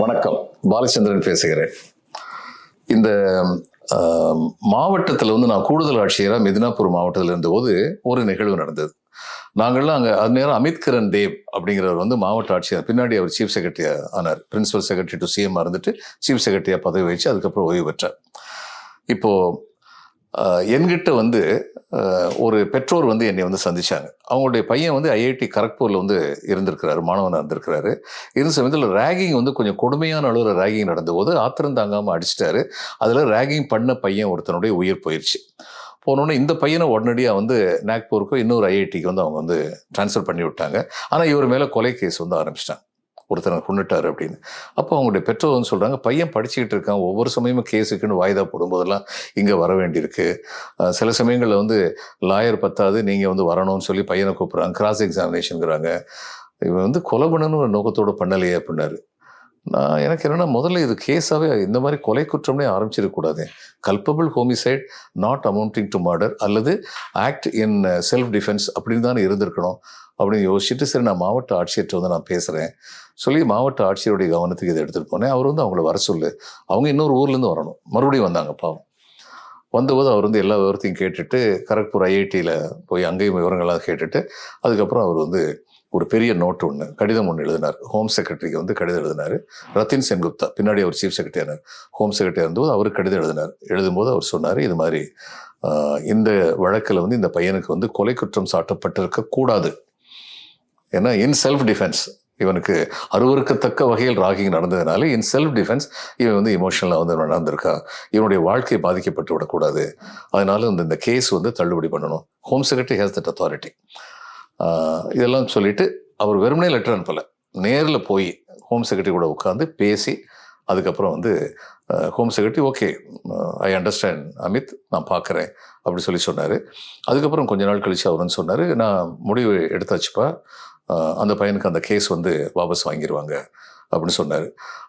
வணக்கம். பாலச்சந்திரன் பேசுகிறேன். இந்த மாவட்டத்தில் வந்து நான் கூடுதல் ஆட்சியராக மிதினாப்பூர் மாவட்டத்தில் இருந்தபோது ஒரு நிகழ்வு நடந்தது. நாங்கள்லாம் அங்கே அது நேரம் அமித் கிரண் தேவ் அப்படிங்கிறவர் வந்து மாவட்ட ஆட்சியர். பின்னாடி அவர் சீஃப் செக்ரட்டரியாக ஆனார். பிரின்சிபல் செக்ரட்டரி டு சிஎம் இருந்துட்டு சீஃப் செக்ரட்டரியாக பதவி வச்சு அதுக்கப்புறம் ஓய்வு பெற்றார். இப்போது என்கிட்ட வந்து ஒரு பெற்றோர் வந்து என்னை வந்து சந்தித்தாங்க அவங்களுடைய பையன் வந்து ஐஐடி கரக்பூரில் வந்து இருந்திருக்கிறாரு மாணவனாக இருந்திருக்கிறாரு. இருந்த சமயத்தில் ரேகிங் வந்து கொஞ்சம் கொடுமையான அளவில் ரேகிங் நடந்தபோது ஆத்திரம் தாங்காமல் அடிச்சிட்டாரு. அதில் ரேகிங் பண்ண பையன் ஒருத்தனுடைய உயிர் போயிடுச்சு போனோடனே இந்த பையனை உடனடியாக வந்து நாக்பூருக்கும் இன்னொரு ஐஐடிக்கு வந்து அவங்க வந்து ட்ரான்ஸ்ஃபர் பண்ணி விட்டாங்க ஆனால் இவர் மேலே கொலை கேஸ் வந்து ஆரம்பிச்சிட்டாங்க. ஒருத்தனை கொண்டுட்டார் அப்படின்னு. அப்போ அவங்களுடைய பெற்றோர் வந்து சொல்கிறாங்க பையன் படிச்சுக்கிட்டு இருக்கான் ஒவ்வொரு சமயமும் கேஸுக்குன்னு வாய்தா போடும்போதெல்லாம் இங்கே வர வேண்டியிருக்கு. சில சமயங்களில் வந்து லாயர் பத்தாது நீங்கள் வந்து வரணும்னு சொல்லி பையனை கூப்பிட்றாங்க கிராஸ் எக்ஸாமினேஷனுங்கிறாங்க இவன் வந்து கொலை பண்ணணும்னு ஒரு நோக்கத்தோடு பண்ணலையே அப்படின்னாரு. நான் எனக்கு என்னென்னா முதல்ல இது கேஸாகவே இந்த மாதிரி கொலை குற்றம்னே ஆரம்பிச்சிடக்கூடாது culpable homicide not amounting to murder அல்லது act in self uh, defence அப்படின்னு தானே இருந்திருக்கணும். அப்படின்னு யோசிச்சுட்டு சரி நான் மாவட்ட ஆட்சியர்கிட்ட வந்து நான் பேசுகிறேன் சொல்லி மாவட்ட ஆட்சியருடைய கவனத்துக்கு இதை எடுத்துகிட்டு போனேன். அவர் வந்து அவங்கள வர சொல்லு. அவங்க இன்னொரு ஊர்லேருந்து வரணும். மறுபடியும் வந்தாங்க பாவம். வந்தபோது அவர் வந்து எல்லா விவரத்தையும் கேட்டுட்டு கரக்பூர் ஐஐடியில் போய் அங்கேயும் விவரங்கள்லாம் கேட்டுட்டு அதுக்கப்புறம் அவர் வந்து ஒரு பெரிய நோட் ஒன்று கடிதம் ஒன்று எழுதினார். ஹோம் செக்ரட்டரிக்கு வந்து கடிதம் எழுதினார். ரத்தின் சென்குப்தா பின்னாடி அவர் சீஃப் செக்ரட்டரி ஹோம் செக்ரட்டரி இருந்தபோது அவர் கடிதம் எழுதினார். எழுதும்போது அவர் சொன்னார் இது மாதிரி ஆஹ், இந்த வழக்கில் வந்து இந்த பையனுக்கு வந்து கொலை குற்றம் சாட்டப்பட்டிருக்க கூடாது. ஏன்னா இன் செல்ஃப் டிஃபென்ஸ் இவனுக்கு அருவருக்கத்தக்க வகையில் ராகிங் நடந்ததுனால இன் செல்ஃப் டிஃபென்ஸ் இவன் வந்து இமோஷனலாக வந்து நடந்திருக்கான் இவனுடைய வாழ்க்கை பாதிக்கப்பட்டு விடக்கூடாது. அதனால வந்து இந்த கேஸ் வந்து தள்ளுபடி பண்ணணும். Home secretary has that authority இதெல்லாம் சொல்லிட்டு அவர் வெறுமனே லெட்டர் அனுப்பலை. நேரில் போய் ஹோம் செக்ரட்டரி கூட உட்காந்து பேசி அதுக்கப்புறம் வந்து home secretary okay I understand Amit நான் பார்க்குறேன் அப்படி சொல்லி சொன்னார். அதுக்கப்புறம் கொஞ்ச நாள் கழிச்சு அவர் வந்து சொன்னார் நான் முடிவு எடுத்தாச்சுப்பா. அந்த பையனுக்கு அந்த கேஸ் வந்து வாபஸ் வாங்கிடுவாங்க அப்படின்னு சொன்னார்.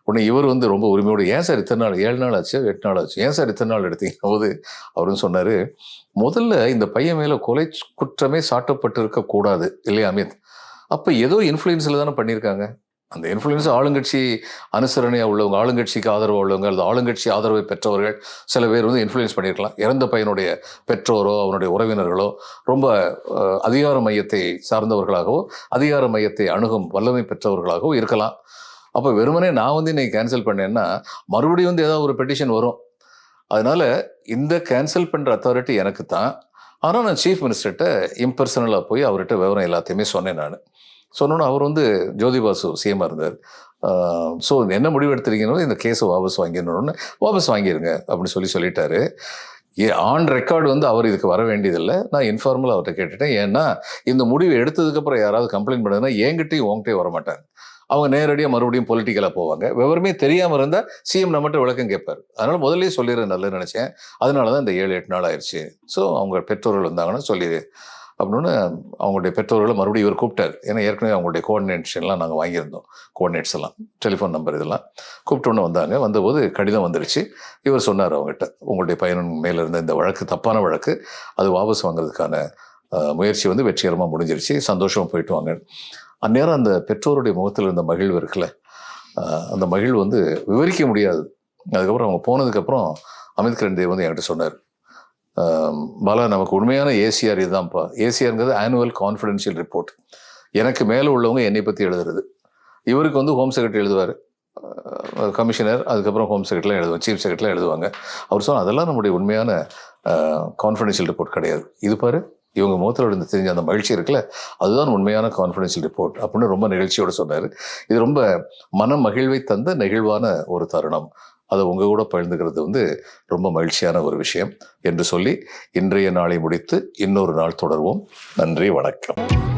உடனே இவர் வந்து ரொம்ப உரிமையோடு ஏன் சார் இத்தனை நாள் ஏழு நாள் ஆச்சு எட்டு நாள் ஆச்சு ஏன் சார் இத்தனை நாள் எடுத்தீங்க போது அவருன்னு சொன்னார். முதல்ல இந்த பையன் மேலே கொலை குற்றமே சாட்டப்பட்டு இருக்கக்கூடாது இல்லையா அமித்? அப்போ ஏதோ இன்ஃப்ளூயன்ஸில் தானே பண்ணியிருக்காங்க. அந்த இன்ஃப்ளூயன்ஸ் ஆளுங்கட்சி அனுசரணையாக உள்ளவங்க ஆளுங்கட்சிக்கு ஆதரவு உள்ளவங்க அல்லது ஆளுங்கட்சி ஆதரவை பெற்றவர்கள் சில பேர் வந்து இன்ஃப்ளூயன்ஸ் பண்ணியிருக்கலாம். இறந்த பையனுடைய பெற்றோரோ அவனுடைய உறவினர்களோ ரொம்ப அதிகார மையத்தை சார்ந்தவர்களாகவோ அதிகார மையத்தை அணுகும் வல்லமை பெற்றவர்களாகவோ இருக்கலாம். அப்போ வெறுமனே நான் வந்து இன்னைக்கு கேன்சல் பண்ணேன்னா மறுபடியும் வந்து ஏதாவது ஒரு பெட்டிஷன் வரும். அதனால இந்த கேன்சல் பண்ணுற அத்தாரிட்டி எனக்கு தான் ஆனால் நான் சீஃப் மினிஸ்டர்கிட்ட இம்பர்சனலாக போய் அவர்கிட்ட விவரம் எல்லாத்தையுமே சொன்னேன் நான். சொன்னோன்னு அவர் வந்து ஜோதி பாசு சிஎம்மாக இருந்தார். ஸோ என்ன முடிவு எடுத்திருக்கீங்களோ இந்த கேஸை வாபஸ் வாங்கிடணும்னு வாபஸ் வாங்கிடுங்க அப்படின்னு சொல்லி சொல்லிட்டாரு. ஆன் ரெக்கார்டு வந்து அவர் இதுக்கு வர வேண்டியதில்லை. நான் இன்ஃபார்மலாக அவர்கிட்ட கேட்டுட்டேன். ஏன்னா இந்த முடிவு எடுத்ததுக்கப்புறம் யாராவது கம்ப்ளைண்ட் பண்ணுதுன்னா என்கிட்டயும் உங்ககிட்டயும் வர மாட்டாங்க அவங்க நேரடியாக மறுபடியும் பொலிட்டிக்கலாக போவாங்க. விவரமே தெரியாமல் இருந்தால் சிஎம் நம்மகிட்ட விளக்கம் கேட்பார். அதனால் முதல்ல சொல்லிடுற நல்லது நினச்சேன். அதனால தான் இந்த ஏழு எட்டு நாள் ஆயிடுச்சு. ஸோ அவங்க பெற்றோர்கள் வந்தாங்கன்னா சொல்லிடு. அப்படின்னு அவங்களுடைய பெற்றோர்களை மறுபடியும் இவர் கூப்பிட்டார். ஏன்னா ஏற்கனவே அவங்களுடைய கோஆர்டினேஷன்லாம் நாங்கள் வாங்கியிருந்தோம். கோஆர்டினேட்ஸ் எல்லாம் டெலிஃபோன் நம்பர் இதெல்லாம். கூப்பிட்டோன்னு வந்தாங்க. வந்தபோது கடிதம் வந்துருச்சு. இவர் சொன்னார் அவங்ககிட்ட. உங்களுடைய பையன் மேலே இருந்த இந்த வழக்கு தப்பான வழக்கு அது வாபஸ் வாங்குறதுக்கான முயற்சி வந்து வெற்றிகரமாக முடிஞ்சிருச்சு. சந்தோஷமாக போயிட்டு வாங்க. அந்நேரம் அந்த பெற்றோருடைய முகத்தில் இருந்த மகிழ்வு இருக்குல்ல? அந்த மகிழ்வு வந்து விவரிக்க முடியாது. அதுக்கப்புறம் அவங்க போனதுக்கப்புறம் அமித்கரன் தேவ் வந்து என்கிட்ட சொன்னார். ஆம், பாலா நமக்கு உண்மையான ஏசிஆர் இதுதான்ப்பா. ஏசிஆருங்கிறது ஆனுவல் கான்ஃபிடென்ஷியல் ரிப்போர்ட் எனக்கு மேலே உள்ளவங்க என்னை பற்றி எழுதுறது. இவருக்கு வந்து ஹோம் செக்ரட்டரி எழுதுவார். கமிஷனர் அதுக்கப்புறம் ஹோம் செக்ரட்டரிலாம் எழுதுவாங்க. சீஃப் செக்ரட்டரிலாம் எழுதுவாங்க. அவர் சொன்னால் அதெல்லாம் நம்முடைய உண்மையான கான்ஃபிடென்ஷியல் ரிப்போர்ட் கிடையாது. இது பாரு இவங்க முகத்தில் இருந்து தெரிஞ்ச அந்த மகிழ்ச்சி இருக்குல்ல? அதுதான் உண்மையான கான்ஃபிடென்ஷியல் ரிப்போர்ட் அப்படின்னு ரொம்ப நிகழ்ச்சியோட சொன்னார். இது ரொம்ப மன மகிழ்வை தந்த நெகிழ்வான ஒரு தருணம். அதை உங்கள் கூட பகிர்ந்துக்கிறது வந்து ரொம்ப மகிழ்ச்சியான ஒரு விஷயம் என்று சொல்லி இன்றைய நாளை முடித்து இன்னொரு நாள் தொடர்வோம். நன்றி வணக்கம்.